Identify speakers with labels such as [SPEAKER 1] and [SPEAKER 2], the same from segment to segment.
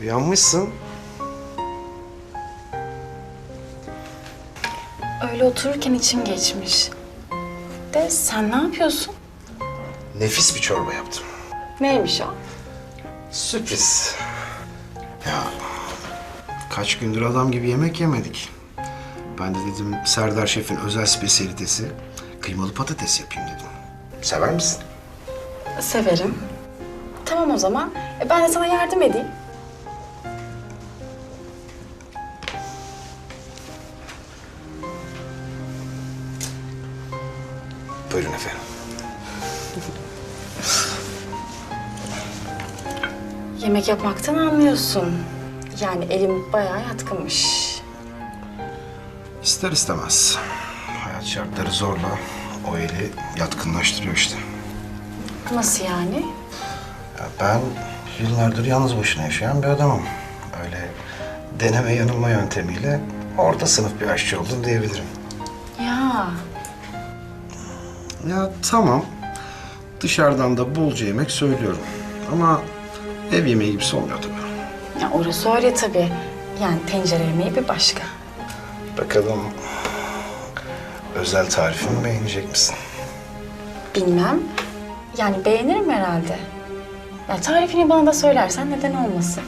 [SPEAKER 1] Uyanmışsın.
[SPEAKER 2] Öyle otururken içim geçmiş. De sen ne yapıyorsun?
[SPEAKER 1] Nefis bir çorba yaptım.
[SPEAKER 2] Neymiş o?
[SPEAKER 1] Sürpriz. Ya kaç gündür adam gibi yemek yemedik. Ben de dedim Serdar Şef'in özel spesiyalitesi kıymalı patates yapayım dedim. Sever misin?
[SPEAKER 2] Severim. Tamam o zaman. E, ben de sana yardım edeyim.
[SPEAKER 1] Buyurun efendim.
[SPEAKER 2] Yemek yapmaktan anlıyorsun. Yani elim bayağı yatkınmış.
[SPEAKER 1] İster istemez. Hayat şartları zorla o eli yatkınlaştırıyor işte.
[SPEAKER 2] Nasıl yani?
[SPEAKER 1] Ya ben yıllardır yalnız başına yaşayan bir adamım. Öyle deneme yanılma yöntemiyle orta sınıf bir aşçı oldum diyebilirim.
[SPEAKER 2] Ya
[SPEAKER 1] Ya tamam. Dışarıdan da bolca yemek söylüyorum. Ama ev yemeği gibisi olmuyor tabii.
[SPEAKER 2] Ya orası öyle tabii. Yani tencere yemeği bir başka.
[SPEAKER 1] Bakalım özel tarifimi beğenecek misin?
[SPEAKER 2] Bilmem. Yani beğenirim herhalde. Ya tarifini bana da söylersen neden olmasın?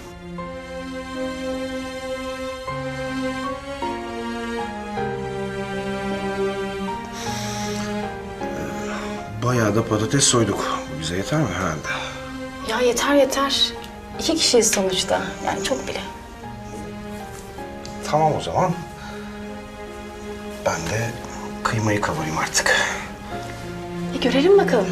[SPEAKER 1] Bayağı da patates soyduk. Bu bize yeter mi herhalde?
[SPEAKER 2] Ya yeter yeter. İki kişiyiz sonuçta. Yani çok bile.
[SPEAKER 1] Tamam o zaman. Ben de kıymayı kavurayım artık.
[SPEAKER 2] E görelim bakalım.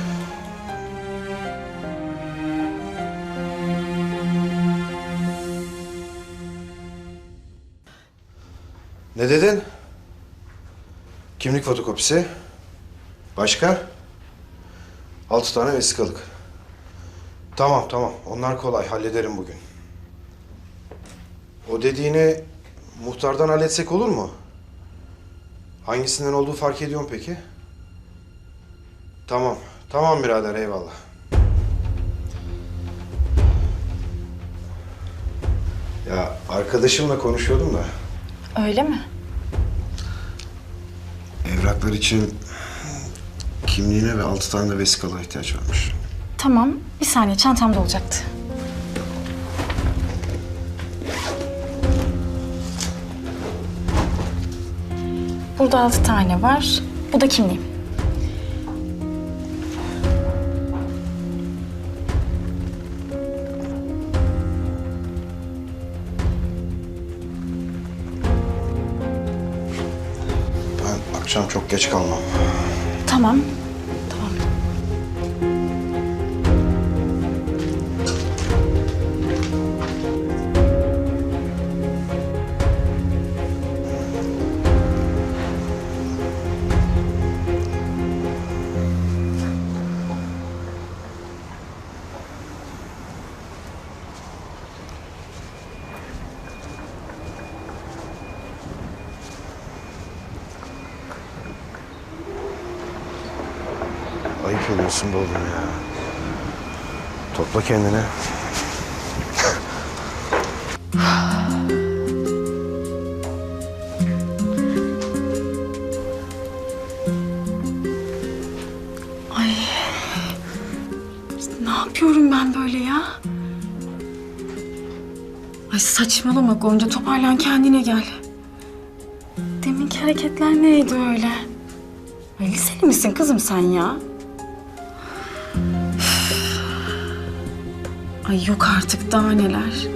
[SPEAKER 1] Ne dedin? Kimlik fotokopisi. Başka? Altı tane vesikalık. Tamam tamam. Onlar kolay. Hallederim bugün. O dediğini muhtardan halletsek olur mu? Hangisinden olduğu fark ediyorum peki? Tamam. Tamam birader eyvallah. Ya arkadaşımla konuşuyordum da.
[SPEAKER 2] Öyle mi?
[SPEAKER 1] Evraklar için kimliğine ve altı tane de vesikalığa ihtiyaç varmış.
[SPEAKER 2] Tamam. Bir saniye çantamda olacaktı. Burada altı tane var. Bu da kimliğim.
[SPEAKER 1] Ben akşam çok geç kalmam.
[SPEAKER 2] Tamam.
[SPEAKER 1] Ayıp oluyorsun be oğlum ya. Topla kendini.
[SPEAKER 2] Ay. Ne yapıyorum ben böyle ya? Ay saçmalama Gonca toparlan kendine gel. Deminki hareketler neydi öyle? Ay liseli misin kızım sen ya? Ay yok artık daha neler.